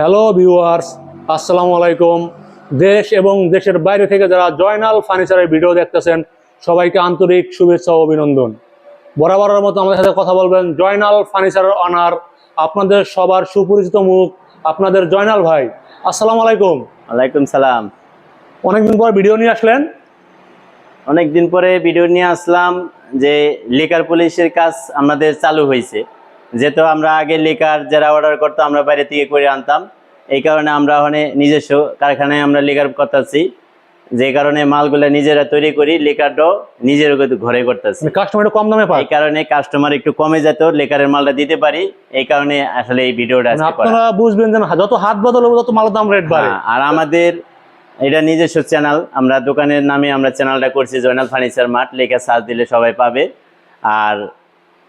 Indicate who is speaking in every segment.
Speaker 1: Hello viewers আসসালামু আলাইকুম। দেশ এবং দেশের বাইরে থেকে যারা জয়নাল ফার্নিচারের ভিডিও দেখতেছেন সবাইকে আন্তরিক শুভেচ্ছা ও অভিনন্দন। বরাবরের মতো আমাদের সাথে কথা বলবেন জয়নাল ফার্নিচারের অনার আপনাদের সবার সুপরিচিত মুখ আপনাদের জয়নাল ভাই। আসসালামু আলাইকুম।
Speaker 2: ওয়ালাইকুম সালাম।
Speaker 1: অনেকদিন পর ভিডিও নিয়ে আসলেন?
Speaker 2: অনেক দিন পরে ভিডিও নিয়ে আসলাম যে লিকার পুলিশের কাজ আমাদের চালু হয়েছে। যেহেতু আমরা আগে লিকার যারা অর্ডার করতো আমরা বাইরে থেকে করে আনতাম। এই কারণে আমরা ওখানে নিজস্ব কারখানায় আমরা লিকার করতেছি। যে কারণে মালগুলো নিজেরা তৈরি করি লিকারটাও নিজের ঘরে করতেছি।
Speaker 1: কাস্টমার কম দামে পায়?
Speaker 2: এই কারণে কাস্টমার একটু কমে যেত লেকারের মালটা দিতে পারি। এই কারণে আসলে এই ভিডিওটা
Speaker 1: মানে আপনারা বুঝবেন যে যত হাত বদল হবে তত মালের দাম রেট বাড়ে।
Speaker 2: হ্যাঁ, আর আমাদের এটা নিজস্ব চ্যানেল আমরা দোকানের নামে আমরা চ্যানেলটা করছি জয়নাল ফার্নিচার মার্ট। লেখা সার্চ দিলে সবাই পাবে। আর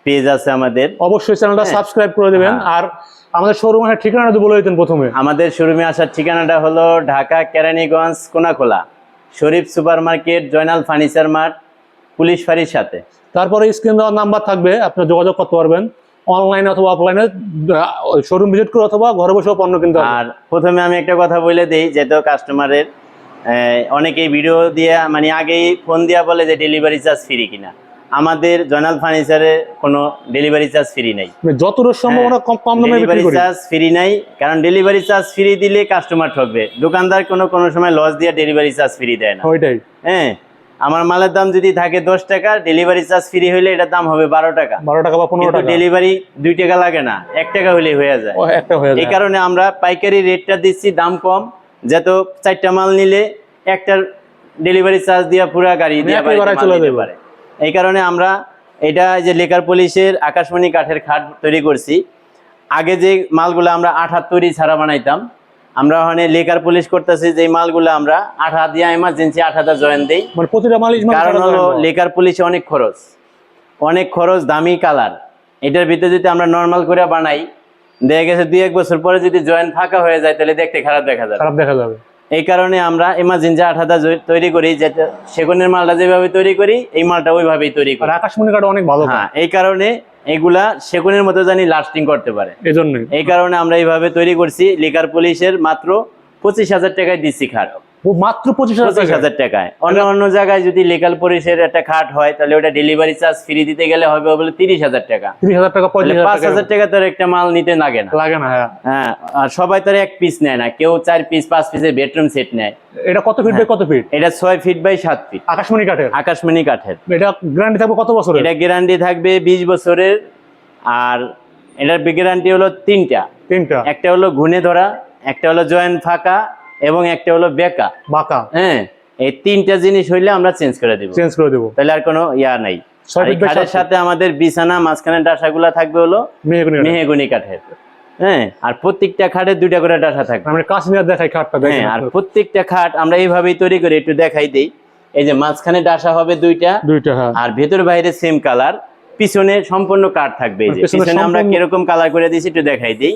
Speaker 2: পেজ আছে আমাদের।
Speaker 1: অবশ্যই চ্যানেলটা
Speaker 2: হ্যাঁ।
Speaker 1: সাবস্ক্রাইব করে দেবেন।
Speaker 2: হ্যাঁ।
Speaker 1: আর আমাদের শোরুমের ঠিকানাটা বলে দিতেন প্রথমে।
Speaker 2: আমাদের শোরুমে আসার ঠিকানাটা হলো Dhaka Keraniganj Konakhola. Sharif super market Joynal furniture mart police ফাঁড়ির সাথে।
Speaker 1: তারপরে স্ক্রিন দেওয়ার নাম্বার থাকবে আপনি যোগাযোগ করতে পারবেন। অনলাইনে অথবা অফলাইনে শোরুম ভিজিট করে অথবা ঘরে বসেও পণ্য কিনতে
Speaker 2: আর প্রথমে আমি একটা কথা বলে দিই যেহেতু কাস্টমারের অনেকেই ভিডিও দিয়ে মানে আগেই ফোন দিয়া বলে যে ডেলিভারি চার্জ ফ্রি কিনা। আমাদের জয়নাল ফার্নিচারে কোনো ডেলিভারি চার্জ ফ্রি নেই।
Speaker 1: মানে যতটা সম্ভব কম কম দামে বিক্রি
Speaker 2: ডেলিভারি চার্জ ফ্রি নাই কারণ ডেলিভারি চার্জ ফ্রি দিলে কাস্টমার ঠকবে। দোকানদার কোনো কোনো সময় লস দিয়ে ডেলিভারি চার্জ ফ্রি দেয় না।
Speaker 1: ওইটাই।
Speaker 2: হ্যাঁ আমার মালের দাম যদি থাকে দশ টাকা ডেলিভারি চার্জ ফ্রি হইলে এটার দাম হবে বারো টাকা।
Speaker 1: বারো টাকা বা পনেরো টাকা।
Speaker 2: ডেলিভারি দুই টাকা লাগে না এক টাকা হলেই হয়ে যায়। এই কারণে আমরা পাইকারি রেটটা দিচ্ছি দাম কম। যাতে চারটা মাল নিলে একটার ডেলিভারি চার্জ দিয়ে পুরা গাড়ি দিয়ে
Speaker 1: ভাড়ায়
Speaker 2: মাল
Speaker 1: চলে যাবে।
Speaker 2: পারে। এই কারণে আমরা এটা যে লেকার পুলিশের আকাশমণি কাঠের খাট তৈরি করছি। আগে যে মালগুলো আমরা আঠার তৈরি ছাড়া বানাইতাম আমরা ওখানে লেকার পুলিশ করতেছি যে মালগুলো আমরা আঠা দিয়ে এমার্জেন্সি আঠাটা জয়েন দিই।
Speaker 1: মানে
Speaker 2: কারণ হলো লেকার পুলিশে অনেক খরচ। অনেক খরচ দামি কালার। এটার ভিতরে যদি আমরা নর্মাল করে বানাই দেখা গেছে দুই এক বছর পরে যদি জয়েন্ট ফাঁকা হয়ে যায় তাহলে দেখতে খারাপ দেখা যাবে।
Speaker 1: খারাপ দেখা যাবে।
Speaker 2: এই কারণে আমরা এমার্জেন্সি আঠাটা জয়- তৈরি করি যে সেগুনের মালটা যেভাবে তৈরি করি এই মালটা ওইভাবেই তৈরি করি।
Speaker 1: আকাশমণি কাঠ অনেক ভালো।
Speaker 2: হ্যাঁ এই কারণে এগুলা সেগুনের মতো জানি লাস্টিং করতে পারে।
Speaker 1: এই
Speaker 2: কারণে আমরা এইভাবে তৈরি করছি লিকার পুলিশের মাত্র পঁচিশ হাজার টাকায় দিচ্ছি
Speaker 1: ও মাত্র পঁচিশ হাজার
Speaker 2: হাজার। টাকায়। অন্য অন্য জায়গায় যদি লিগাল পরিষের একটা খাট হয় তাহলে ওটা ডেলিভারি চার্জ ফ্রি দিতে গেলে হবে বলে তিরিশ হাজার টাকা।
Speaker 1: ত্রিশ হাজার টাকা
Speaker 2: পাঁচ
Speaker 1: হাজার টাকা
Speaker 2: তোর একটা মাল নিতে লাগে না।
Speaker 1: লাগে না হ্যাঁ।
Speaker 2: হ্যাঁ আর সবাই তার এক পিস নেয় না কেউ চার পিস পাঁচ পিসের বেডরুম সেট নেয়।
Speaker 1: এটা কত ফিট বাই কত ফিট
Speaker 2: এটা ছয় ফিট বাই সাত ফিট
Speaker 1: আকাশমণি কাঠের?
Speaker 2: আকাশমণি কাঠের।
Speaker 1: এটা গ্যারান্টি থাকবে কত বছরের?
Speaker 2: এটা গ্যারান্টি থাকবে বিশ বছরের আর এটার গ্যারান্টি হলো তিনটা।
Speaker 1: তিনটা।
Speaker 2: একটা হলো ঘুনে ধরা একটা হলো জয়েন্ট ফাঁকা এবং একটা হলো বেকা।
Speaker 1: বাঁকা।
Speaker 2: হ্যাঁ এই তিনটা জিনিস হইলে আমরা চেঞ্জ করে দিব।
Speaker 1: চেঞ্জ করে দেবো।
Speaker 2: তাহলে আর কোনো ইয়া নাই। খাটের সাথে আমাদের বিছানা মাঝখানে ডাসাগুলা থাকবে হলো
Speaker 1: মেহেগুনি কাঠের।
Speaker 2: হ্যাঁ আর প্রত্যেকটা খাটের দুইটা করে ডাসা থাকবে।
Speaker 1: আমরা কাজ দেখাই খাটটা
Speaker 2: হ্যাঁ আর প্রত্যেকটা খাট আমরা এইভাবেই তৈরি করে একটু দেখাই দেই। এই যে মাঝখানে ডাসা হবে দুইটা
Speaker 1: দুইটা হ্যাঁ।
Speaker 2: আর ভেতর বাইরে সেম কালার পিছনে সম্পূর্ণ কাঠ থাকবে। এই যে
Speaker 1: পিছনে
Speaker 2: পিছনে আমরা কীরকম কালার করে দিয়েছি একটু দেখাই দিই।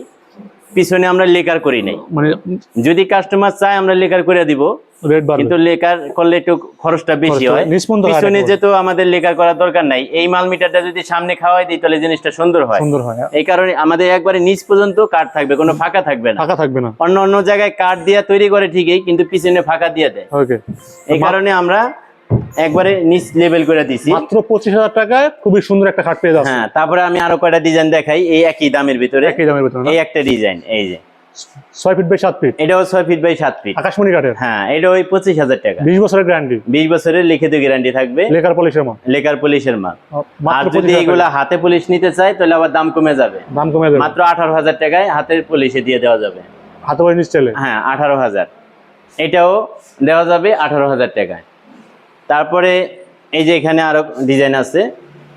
Speaker 2: পিছনে আমরা লেকার করি নাই।
Speaker 1: মানে
Speaker 2: যদি কাস্টমার চায় আমরা লেকার করে দিব। কিন্তু লেকার করলে একটু খরচটা বেশি হয়। পিছনে যেহেতু আমাদের লেকার করার দরকার নাই এই মাল মিটারটা যদি সামনে খাওয়াই দিই তাহলে জিনিসটা সুন্দর হয়।
Speaker 1: সুন্দর হয় হ্যাঁ।
Speaker 2: এই কারণে আমাদের একবারে নিচ পর্যন্ত কাঠ থাকবে কোনো ফাঁকা থাকবে না।
Speaker 1: ফাঁকা থাকবে না।
Speaker 2: অন্য অন্য জায়গায় কাঠ দিয়ে তৈরি করে ঠিকই কিন্তু পিছনে ফাঁকা দিয়ে দেয়। এই কারণে আমরা একবারে নিচ লেভেল করে দিছি।
Speaker 1: মাত্র পঁচিশ হাজার টাকায় খুবই সুন্দর একটা খাট পেয়ে যাচ্ছে
Speaker 2: হ্যাঁ তারপরে আমি আরও কয়টা ডিজাইন দেখাই এই একই দামের ভিতরে।
Speaker 1: একই দামের ভিতরে
Speaker 2: এই একটা ডিজাইন এই যে।
Speaker 1: ছয় ফিট বাই সাত ফিট
Speaker 2: এটাও ছয় ফিট বাই সাত ফিট
Speaker 1: আকাশমণি কাঠের?
Speaker 2: হ্যাঁ এটা ওই পঁচিশ হাজার টাকা।
Speaker 1: বিশ বছরের গ্যারান্টি
Speaker 2: বিশ বছরের লিখিত গ্যারান্টি থাকবে।
Speaker 1: লেকার পলিশের মাল?
Speaker 2: লেকার পুলিশের মাল। আর যদি এগুলা হাতে পুলিশ নিতে চায় তাহলে আবার দাম কমে যাবে।
Speaker 1: দাম কমে যাবে।
Speaker 2: মাত্র আঠারো হাজার টাকায় হাতের পুলিশে দিয়ে দেওয়া যাবে।
Speaker 1: হাতে
Speaker 2: হ্যাঁ আঠারো হাজার। এটাও দেওয়া যাবে আঠারো হাজার টাকায়। তারপরে এই যে এখানে আরও ডিজাইন আছে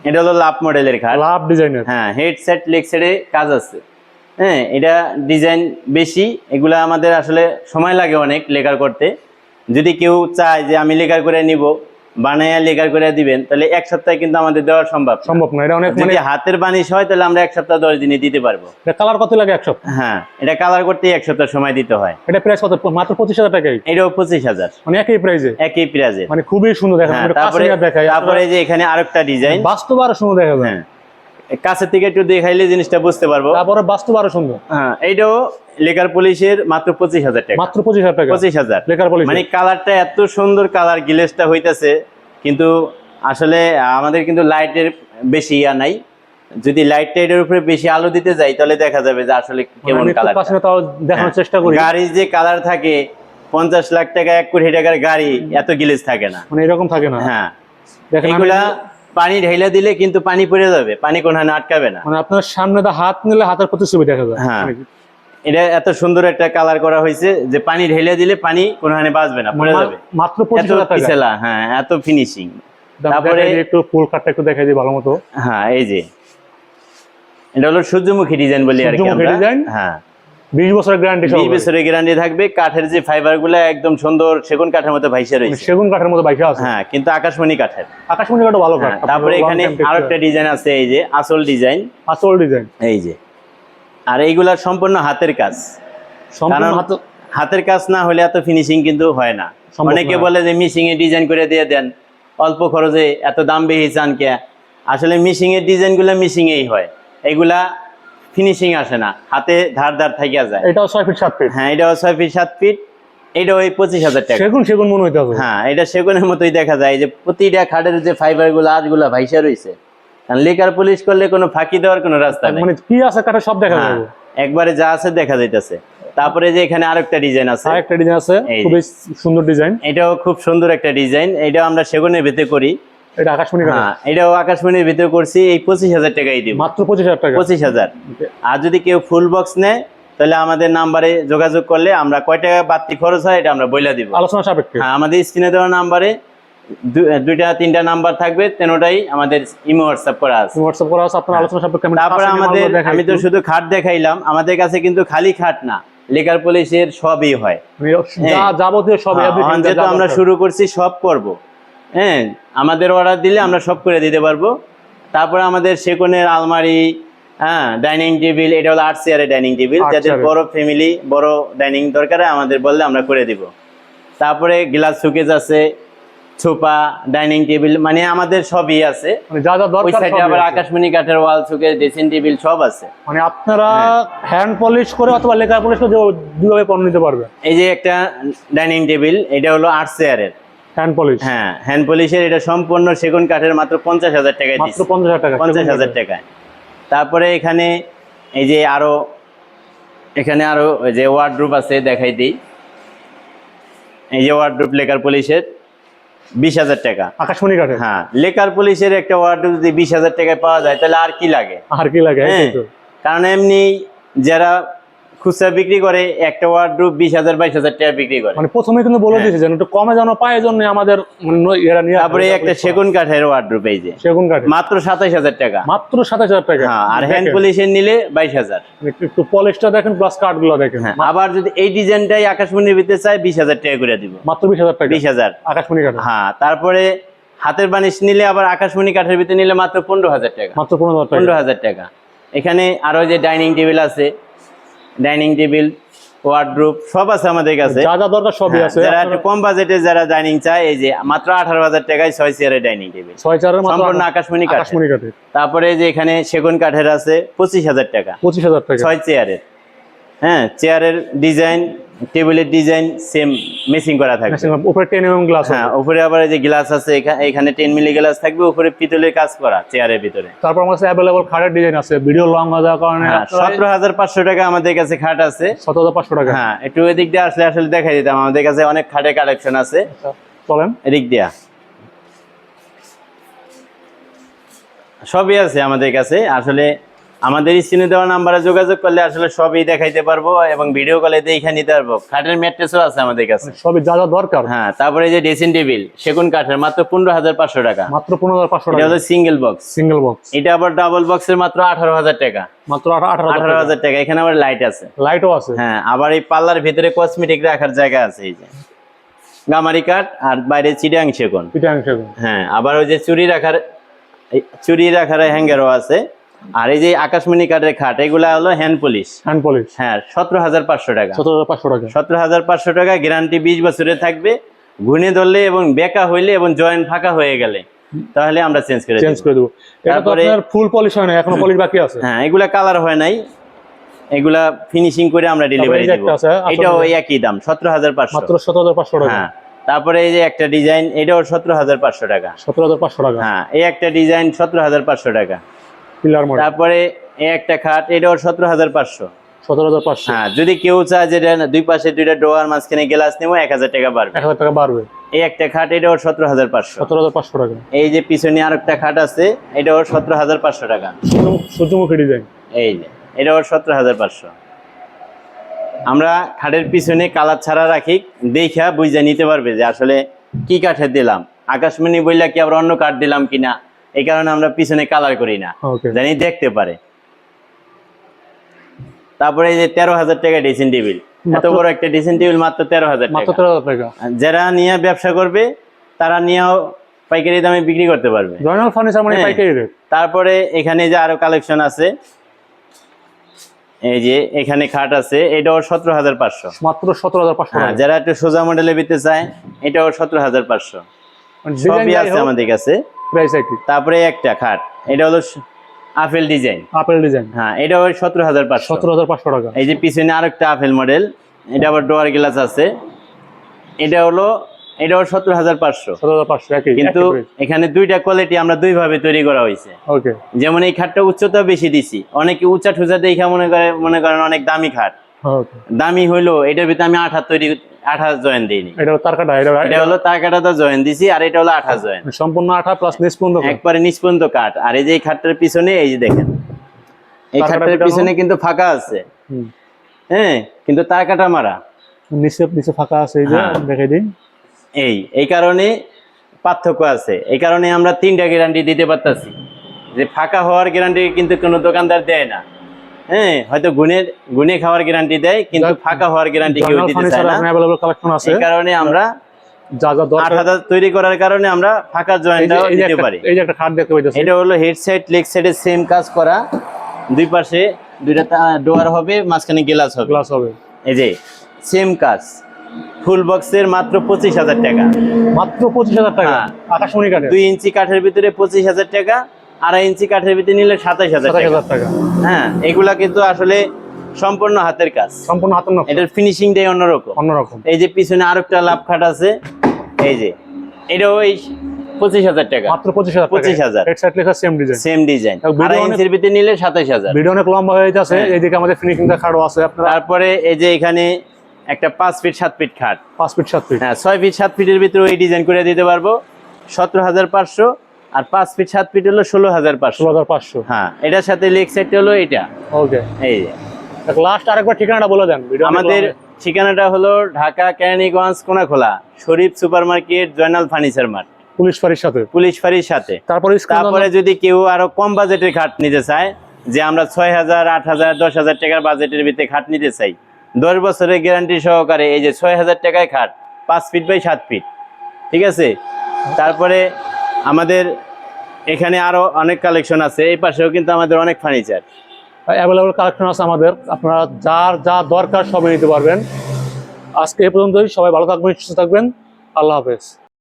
Speaker 2: এটা হলো লাভ মডেলের খাট।
Speaker 1: লাভ ডিজাইন
Speaker 2: হ্যাঁ হেডসেট লেগ সেটে কাজ আছে। হ্যাঁ এটা ডিজাইন বেশি এগুলা আমাদের আসলে সময় লাগে অনেক লেকার করতে। যদি কেউ চায় যে আমি লেকার করে নিব বানাইয়া লেখা করে দিবেন তাহলে এক সপ্তাহে কিন্তু আমাদের দেওয়া সম্ভব
Speaker 1: সম্ভব না এটা অনেক মানে
Speaker 2: যদি হাতের বানিশ হয় তাহলে আমরা এক সপ্তাহ দশ দিনে দিতে পারব।
Speaker 1: কালার কত লাগে এক সপ্তাহ?
Speaker 2: হ্যাঁ এটা কালার করতে এক সপ্তাহ সময় দিতে হয়।
Speaker 1: এটা প্রাইস কত? মাত্র পঁচিশ হাজার টাকা
Speaker 2: এটাও পঁচিশ হাজার।
Speaker 1: মানে একই প্রাইসে
Speaker 2: একই প্রাইজে
Speaker 1: মানে খুবই সুন্দর দেখা
Speaker 2: হ্যাঁ
Speaker 1: মানে
Speaker 2: তারপরে তারপরে যে এখানে আরেকটা ডিজাইন
Speaker 1: বাস্তব আরও সুন্দর দেখা যায়
Speaker 2: হ্যাঁ কাছের থেকে একটু দেখাইলে জিনিসটা বুঝতে পারব।
Speaker 1: তারপরে বাস্তব আরও সুন্দর।
Speaker 2: হ্যাঁ এইটাও লেকার পুলিশের মাত্র পঁচিশ হাজার টাকা।
Speaker 1: মাত্র পঁচিশ হাজার টাকা?
Speaker 2: পঁচিশ হাজার।
Speaker 1: লেখার পলিশ
Speaker 2: মানে কালারটা এত সুন্দর কালার গ্লেসটা হইতাছে কিন্তু আসলে আমাদের কিন্তু লাইটের বেশি ইয়া নাই। যদি লাইট টাইটের উপরে বেশি আলো দিতে যাই তাহলে দেখা যাবে যে আসলে কেমন কালার
Speaker 1: কাছে দেখানোর চেষ্টা করি।
Speaker 2: গাড়ির যে কালার থাকে পঞ্চাশ লাখ টাকা এক কোটি টাকার গাড়ি এত গ্লেস থাকে না।
Speaker 1: মানে এরকম থাকে না।
Speaker 2: হ্যাঁ।
Speaker 1: দেখেন
Speaker 2: এগুলা পানি ঢেলে দিলে কিন্তু পানি পড়ে যাবে পানি কোনখানে আটকাবে না।
Speaker 1: মানে আপনার সামনে হাত নিলে হাতের প্রতিচ্ছবি দেখা যায়।
Speaker 2: হ্যাঁ।
Speaker 1: মানে
Speaker 2: এটা এত সুন্দর একটা কালার করা হয়েছে যে পানি ঢেলে দিলে পানি কোনখানে বাঁচবে না পড়ে যাবে।
Speaker 1: মাত্র
Speaker 2: পিছলা হ্যাঁ এত ফিনিশিং
Speaker 1: তারপরে একটু ফুল কাটটা একটু দেখাই দিই ভালো মতো।
Speaker 2: হ্যাঁ এই যে। এটা হলো সূর্যমুখী ডিজাইন বলি আর কি আমরা। হ্যাঁ।
Speaker 1: বিশ বছরের গ্যারান্টি
Speaker 2: বিশ বছরের গ্যারান্টি থাকবে কাঠের যে একদম সুন্দর সেগুন কাঠের মতো ভাইসে রয়েছে।
Speaker 1: সেগুন কাঠের মতো বাইকে আছে।
Speaker 2: হ্যাঁ কিন্তু আকাশমণি কাঠের।
Speaker 1: আকাশমণি কাঠও ভালো কাঠ।
Speaker 2: হ্যাঁ, তারপরে এখানে আরেকটা ডিজাইন আছে এই যে আসল ডিজাইন
Speaker 1: আসল ডিজাইন
Speaker 2: এই যে। আর এইগুলা সম্পূর্ণ হাতের কাজ।
Speaker 1: সম্পূর্ণ
Speaker 2: হাতের কাজ না হলে এত ফিনিশিং কিন্তু হয় না। অনেকে বলে যে মিশিং এ ডিজাইন করে দিয়ে দেন অল্প খরচে এত দাম বেশি চান কে? আসলে মিশিং এর ডিজাইনগুলা মিশিং এই হয়। এগুলা ফিনিশিং আসে না। হাতে ধার ধার থাকিয়া যায়।
Speaker 1: এটাও ছয় ফিট সাত ফিট
Speaker 2: হ্যাঁ এটাও ছয় ফিট সাত ফিট এটা ওই পঁচিশ হাজার টাকা।
Speaker 1: সেগুন সেগুন মনে হইতে হবে।
Speaker 2: হ্যাঁ এটা সেগুনের মতোই দেখা যায়। যে প্রতিটা খাটের যে ফাইবারগুলো আজগুলা ভাইসা রয়েছে কারণ লিকার পুলিশ করলে কোনো ফাঁকি দেওয়ার কোনো রাস্তা নেই।
Speaker 1: মানে কি আছে কাঠে সব দেখা
Speaker 2: হ্যাঁ,
Speaker 1: যাবে।
Speaker 2: একবারে যা আছে দেখা যাইতেছে। তারপরে যে এখানে আরেকটা ডিজাইন আছে।
Speaker 1: আরেকটা ডিজাইন আছে। খুবই সুন্দর ডিজাইন
Speaker 2: এটাও খুব সুন্দর একটা ডিজাইন এটাও আমরা সেগুনের ভিতরে করি।
Speaker 1: এটা আকাশমণি
Speaker 2: হ্যাঁ এটাও আকাশমণির ভিতরে করছি এই পঁচিশ হাজার টাকাই দিব।
Speaker 1: মাত্র পঁচিশ হাজার টাকা?
Speaker 2: পঁচিশ হাজার। আর যদি কেউ ফুল বক্স নেয় তাহলে আমাদের নাম্বারে যোগাযোগ করলে আমরা কয় টাকা বাড়তি খরচ হয় এটা আমরা বইলা দিব।
Speaker 1: আলোচনা সাপেক্ষে?
Speaker 2: হ্যাঁ আমাদের স্ক্রিনে দেওয়া নাম্বারে দুইটা তিনটা নাম্বার থাকবে তেনোটাই আমাদের ইমো হোয়াটসঅ্যাপ করা আছে।
Speaker 1: হোয়াটসঅ্যাপ করা আছে আপনার আলোচনা সাপেক্ষে
Speaker 2: তারপরে আমাদের আমি তো শুধু খাট দেখাইলাম আমাদের কাছে কিন্তু খালি খাট না লেকার পুলিশের সবই হয়।
Speaker 1: যাবতীয়
Speaker 2: হ্যাঁ,
Speaker 1: everything
Speaker 2: এখন
Speaker 1: যা
Speaker 2: যেহেতু আমরা শুরু করছি সব করব। হ্যাঁ আমাদের অর্ডার দিলে আমরা সব করে দিতে পারব। তারপরে আমাদের সেকোনের আলমারি হ্যাঁ ডাইনিং টেবিল এটা হলো আট চেয়ারের ডাইনিং টেবিল যাদের বড় ফ্যামিলি বড় ডাইনিং দরকার আমাদের বললে আমরা করে দিব। তারপরে গ্লাস সুকেজ আছে ছোপা ডাইনিং টেবিল মানে আমাদের সবই আছে।
Speaker 1: মানে যা যা
Speaker 2: ওই সাইডে আবার আকাশমণি কাঠের ওয়াল সুকেজ ড্রেসিং টেবিল সব আছে।
Speaker 1: মানে আপনারা
Speaker 2: হ্যাঁ।
Speaker 1: হ্যান্ড পলিশ করে অথবা লেখা পলিশ করে দুইভাবে পণ্য নিতে পারবে।
Speaker 2: এই যে একটা ডাইনিং টেবিল এটা হলো আট চেয়ারের
Speaker 1: হ্যান্ড পলিশ
Speaker 2: হ্যাঁ হ্যান্ড পলিশের এটা সম্পূর্ণ সেগুন কাঠের মাত্র পঞ্চাশ হাজার টাকায়
Speaker 1: মাত্র পঞ্চাশ হাজার টাকা
Speaker 2: পঞ্চাশ হাজার টাকায়। তারপরে এখানে এই যে আরও এখানে আরও যে ওয়ার্ড্রুপ আছে দেখাই দিই। এই যে ওয়ার্ড্রুপ লেকার পুলিশের বিশ হাজার টাকা।
Speaker 1: আকাশমণি কাঠে
Speaker 2: হ্যাঁ লেকার পুলিশের একটা ওয়ার্ড্রুপ যদি বিশ হাজার টাকায় পাওয়া যায় তাহলে আর কি লাগে?
Speaker 1: আর কি লাগে
Speaker 2: হ্যাঁ কারণ এমনি যারা খুচরা বিক্রি করে একটা ওয়ার্ড্রুপ বিশ হাজার বাইশ হাজার টাকা বিক্রি করে।
Speaker 1: মানে প্রথমে কিন্তু বলে
Speaker 2: হ্যাঁ।
Speaker 1: দিয়েছে যেন একটু কমে যেন পায় জন্য আমাদের
Speaker 2: তারপরে একটা সেগুন কাঠের ওয়ার্ড্রুপ এই যে।
Speaker 1: সেগুন কাঠে
Speaker 2: মাত্র সাতাইশ হাজার টাকা।
Speaker 1: মাত্র সাতাশ হাজার টাকা।
Speaker 2: হ্যাঁ আর হ্যান্ড পলিশের নিলে বাইশ হাজার।
Speaker 1: একটু- পলিশটা দেখেন প্লাস কাঠগুলো দেখেন।
Speaker 2: হ্যাঁ আবার যদি এই ডিজাইনটাই আকাশমণির ভিতরে চায় বিশ হাজার টাকা করে দিব।
Speaker 1: মাত্র বিশ হাজার টাকা।
Speaker 2: বিশ হাজার।
Speaker 1: আকাশমণি কাঠে
Speaker 2: হ্যাঁ তারপরে হাতের বানিশ নিলে আবার আকাশমণি কাঠের ভিতরে নিলে মাত্র পনেরো হাজার টাকা।
Speaker 1: মাত্র পনেরো হাজার টাকা।
Speaker 2: এখানে আরও যে ডাইনিং টেবিল আছে ডাইনিং টেবিল ওয়ার্ড্রুপ সব আছে আমাদের কাছে।
Speaker 1: যা যা দরকার সবই
Speaker 2: হ্যাঁ,
Speaker 1: আছে।
Speaker 2: যারা একটু কম বাজেটে যারা ডাইনিং চায় এই যে মাত্র আঠারো হাজার টাকায় ছয় চেয়ারের ডাইনিং টেবিল
Speaker 1: ছয় চেয়ারের মাত্র
Speaker 2: সম্পূর্ণ আকাশমণি কাঠ
Speaker 1: আকাশমণি কাঠের।
Speaker 2: তারপরে যে এখানে সেগুন কাঠের আছে পঁচিশ হাজার টাকা।
Speaker 1: পঁচিশ হাজার টাকা।
Speaker 2: ছয় চেয়ারের হ্যাঁ চেয়ারের ডিজাইন টেবিলের ডিজাইন সেম মেসিং করা থাকবে।
Speaker 1: উপরে টেন এম গ্লাস
Speaker 2: হ্যাঁ উপরে আবার এই যে গ্লাস আছে এখানে টেন মিলি গ্লাস থাকবে উপরে পিতলের কাজ করা চেয়ারের ভিতরে।
Speaker 1: তারপর আমার কাছে অ্যাভেলেবল খাটের ডিজাইন আছে। ভিডিও লং হয়ে যাওয়ার কারণে
Speaker 2: হ্যাঁ সতেরো হাজার পাঁচশো টাকা আমাদের কাছে খাট আছে।
Speaker 1: সতেরো হাজার পাঁচশো টাকা।
Speaker 2: হ্যাঁ একটু এদিক দিয়ে আসলে আসলে দেখাই দিতাম। আমাদের কাছে অনেক খাটের কালেকশন আছে।
Speaker 1: আচ্ছা, চলেন
Speaker 2: এদিক দিয়া। সবই আছে আমাদের কাছে। আসলে আমাদের স্ক্রিনে দেওয়া নাম্বারে যোগাযোগ করলে আসলে সবই দেখাইতে পারব এবং ভিডিও কলে দেখে নিতে পারব। খাটের ম্যাট্রেসও আছে আমাদের কাছে।
Speaker 1: সবই যা যা দরকার।
Speaker 2: হ্যাঁ তারপরে এই যে ড্রেসিং টেবিল সেগুন কাঠের মাত্র পনেরো হাজার পাঁচশো টাকা।
Speaker 1: মাত্র পনেরো হাজার পাঁচশো
Speaker 2: এটা
Speaker 1: টাকা।
Speaker 2: হলো সিঙ্গেল বক্স
Speaker 1: সিঙ্গেল বক্স
Speaker 2: এটা আবার ডাবল বক্সের মাত্র আঠারো হাজার টাকা।
Speaker 1: মাত্র আঠারো
Speaker 2: হাজার টাকা। এখানে আবার লাইট আছে।
Speaker 1: লাইটও আছে।
Speaker 2: হ্যাঁ আবার এই পাল্লার ভিতরে কসমেটিক রাখার জায়গা আছে এই যে। গামারি কাঠ আর বাইরে সেগুন।
Speaker 1: সেগুন।
Speaker 2: হ্যাঁ আবার ওই যে চুরি রাখার চুরি রাখার হ্যাঙ্গারও আছে। আর এই যে আকাশমণি কাঠের খাট এগুলা হলো হ্যান্ড পলিশ
Speaker 1: হ্যান্ড পলিশ
Speaker 2: হ্যাঁ সতেরো হাজার পাঁচশো টাকা।
Speaker 1: সতেরো হাজার পাঁচশো টাকা।
Speaker 2: সতেরো হাজার পাঁচশো টাকা গ্যারান্টি বিশ বছরের থাকবে। ঘুনে ধরলে এবং বেকা হইলে এবং জয়েন্ট ফাঁকা হয়ে গেলে। তাহলে আমরা চেঞ্জ করে
Speaker 1: চেঞ্জ করে দেবো। এটা তো
Speaker 2: তারপরে-
Speaker 1: আপনার ফুল পলিশ হয় না এখনও পলিশ বাকি আছে।
Speaker 2: হ্যাঁ এগুলা কালার হয় নাই। এগুলা ফিনিশিং করে আমরা ডেলিভারি দেব। এটাও একই দাম সতেরো হাজার পাঁচশো।
Speaker 1: মাত্র সতেরো হাজার পাঁচশো টাকা।
Speaker 2: হ্যাঁ তারপরে এই যে একটা ডিজাইন এটাও সতেরো হাজার পাঁচশো টাকা।
Speaker 1: সতেরো হাজার পাঁচশো টাকা।
Speaker 2: হ্যাঁ এই একটা ডিজাইন সতেরো হাজার পাঁচশো টাকা।
Speaker 1: পিলার মডেল
Speaker 2: তারপরে এই একটা খাট এটাও সতেরো হাজার পাঁচশো।
Speaker 1: সতেরো হাজার পাঁচশো।
Speaker 2: হ্যাঁ যদি কেউ চায় যে এটা দুই পাশে দুইটা ডোয়ার মাঝখানে গ্লাস নেব এক হাজার টাকা বাড়বে।
Speaker 1: এক হাজার টাকা বাড়বে।
Speaker 2: এই একটা খাট এটাও সতেরো হাজার পাঁচশো।
Speaker 1: সতেরো হাজার পাঁচশো টাকা।
Speaker 2: এই যে পিছনে আর একটা খাট আছে এটাও সতেরো হাজার পাঁচশো টাকা।
Speaker 1: সূর্যমুখ- ডিজাইন।
Speaker 2: এই যে এটাও সতেরো হাজার পাঁচশো। আমরা খাটের পিছনে কালার ছাড়া রাখি দেখা বুঝে নিতে পারবে যে আসলে কি কাঠের দিলাম। আকাশমণি বইলা কি আবার অন্য কাঠ দিলাম কিনা? এই কারণে আমরা পিছনে কালার করি না। জানি দেখতে পারে। তারপরে এই যে তেরো হাজার টাকা ড্রেসিং টেবিল এত বড় একটা ড্রেসিং টেবিল মাত্র তেরো হাজার টাকা। যারা নিয়ে ব্যবসা করবে তারা নিয়েও পাইকারি দামে বিক্রি করতে পারবে।
Speaker 1: জয়নাল ফার্নিচার মানে
Speaker 2: হ্যাঁ।
Speaker 1: পাইকারি রেট
Speaker 2: তারপরে এখানে যে আরও কালেকশন আছে এই যে এখানে খাট আছে এটাও সতেরো হাজার পাঁচশো।
Speaker 1: মাত্র সতেরো হাজার পাঁচশো
Speaker 2: হ্যাঁ যারা একটু সোজা মডেলে পেতে চায় এটাও সতেরো হাজার পাঁচশো।
Speaker 1: ডিজাইন
Speaker 2: সবই আছে আমাদের কাছে।
Speaker 1: প্রাইস একই।
Speaker 2: তারপরে একটা খাট। এটা হলো আপেল ডিজাইন
Speaker 1: আপেল ডিজাইন
Speaker 2: হ্যাঁ এটাও সতেরো হাজার পাঁচশো।
Speaker 1: সতেরো হাজার পাঁচশো টাকা।
Speaker 2: এই যে পিছনে আরেকটা আপেল মডেল এটা আবার ডোয়ার গ্লাস আছে। এটা হলো এটাও সতেরো হাজার পাঁচশো।
Speaker 1: সতেরো হাজার পাঁচশো
Speaker 2: কিন্তু এখানে দুইটা কোয়ালিটি আমরা দুই ভাবে তৈরি করা হয়েছে।
Speaker 1: ওকে
Speaker 2: যেমন এই খাটটা উচ্চতা বেশি দিছি। অনেকে উঁচা ঠুচা দেখা মনে করে মনে করেন অনেক দামি খাট। দামি হইল এটার ভিতরে আমি আঠা তৈরি আঠা জয়েন দিইনি।
Speaker 1: এটা হলো তার কাটা এটা
Speaker 2: এটা হলো তার কাটাটা জয়েন দিছি আর এটা হলো আঠা জয়েন।
Speaker 1: সম্পূর্ণ আঠা প্লাস নিষ্পন্দ
Speaker 2: একবারে নিষ্পন্ত কাঠ। আর এই যে খাটটার পিছনে এই যে দেখেন। এই খাটটার পিছনে কিন্তু ফাঁকা আছে। হ্যাঁ কিন্তু তার কাটা মারা।
Speaker 1: নিচে নিচে ফাঁকা আছে এই যে
Speaker 2: হ্যাঁ।
Speaker 1: দেখে
Speaker 2: এই এই কারণে পার্থক্য আছে। এই কারণে আমরা তিনটা গ্যারান্টি দিতে পারতাছি। যে ফাঁকা হওয়ার গ্যারান্টি কিন্তু কোনো দোকানদার দেয় না। হ্যাঁ হয়তো গুণের গুনে খাওয়ার গ্যারান্টি দেয় কিন্তু ফাঁকা হওয়ার গ্যারান্টি কেউ দিতে চায় না।
Speaker 1: কালেকশন আছে।
Speaker 2: এই কারণে আমরা
Speaker 1: যা যা দরকার।
Speaker 2: হাজার তৈরি করার কারণে আমরা ফাঁকা
Speaker 1: এই
Speaker 2: জয়েন্টটাও দিতে পারি।
Speaker 1: এই যে একটা খাট দেখতে পাইতেছি।
Speaker 2: এটা হলো হেড সাইড লেগ সাইডে সেম কাজ করা। দুই পাশে দুইটা ডোয়ার হবে মাঝখানে গ্লাস হবে।
Speaker 1: গ্লাস হবে।
Speaker 2: এই যে সেম কাজ। ফুল বক্সের মাত্র পঁচিশ হাজার টাকা।
Speaker 1: মাত্র পঁচিশ হাজার টাকা?
Speaker 2: হ্যাঁ।
Speaker 1: আকাশমণি
Speaker 2: দুই ইঞ্চি কাঠের ভিতরে পঁচিশ হাজার টাকা। আড়াই ইঞ্চি কাঠের ভিতরে নিলে সাতাশ হাজার টাকা।
Speaker 1: হাজার
Speaker 2: হ্যাঁ এগুলা কিন্তু আসলে সম্পূর্ণ হাতের কাজ।
Speaker 1: সম্পূর্ণ হাতের
Speaker 2: এটার ফিনিশিংটাই অন্যরকম।
Speaker 1: অন্যরকম।
Speaker 2: এই যে পিছনে আরেকটা লাভ খাট আছে এই যে এটাও ওই পঁচিশ হাজার টাকা।
Speaker 1: মাত্র পঁচিশ হাজার
Speaker 2: 25,000
Speaker 1: হেড সাইড লেখা সেম ডিজাইন
Speaker 2: সেম ডিজাইন আড়াই ইঞ্চির ভিতরে নিলে সাতাশ হাজার।
Speaker 1: ভিডিও অনেক লম্বা হয়ে যাচ্ছে। এইদিকে আমাদের ফিনিশিং খাটও আছে আপনারা।
Speaker 2: তারপরে এই যে এখানে একটা পাঁচ ফিট সাত ফিট খাট।
Speaker 1: পাঁচ ফিট সাত ফিট।
Speaker 2: হ্যাঁ ছয় ফিট সাত ফিটের ভিতরে ওই ডিজাইন করে দিতে পারব। সতেরো হাজার পাঁচশো। আর পাঁচ ফিট সাত ফিট হলো ষোলো হাজার পাঁচশো।
Speaker 1: হাজার পাঁচশো।
Speaker 2: হ্যাঁ এটার সাথে লেগ সাইড হলো এটা।
Speaker 1: ওকে।
Speaker 2: এই যে।
Speaker 1: লাস্ট আরেকবার ঠিকানাটা বলে দেন
Speaker 2: আমাদের ঠিকানাটা হলো Dhaka Keraniganj Konakhola Sharif super market Joynal furniture mart
Speaker 1: police ফাঁড়ির সাথে?
Speaker 2: পুলিশ ফাঁড়ির সাথে।
Speaker 1: তারপরে
Speaker 2: তারপরে যদি কেউ আরও কম বাজেটের খাট নিতে চায় যে আমরা ছয় হাজার আট হাজার দশ হাজার টাকার বাজেটের ভিতরে খাট নিতে চাই দশ বছরের গ্যারান্টি সহকারে এই যে ছয় হাজার টাকায় খাট পাঁচ ফিট বাই সাত ফিট ঠিক আছে? তারপরে আমাদের এখানে আরও অনেক কালেকশন আছে, এই পাশেও কিন্তু আমাদের অনেক ফার্নিচার
Speaker 1: অ্যাভেলেবল কালেকশন আছে আমাদের। আপনারা যার যা দরকার সবাই নিতে পারবেন। আজকে এই পর্যন্তই, সবাই ভালো থাকবেন, সুস্থ থাকবেন। আল্লাহ হাফেজ।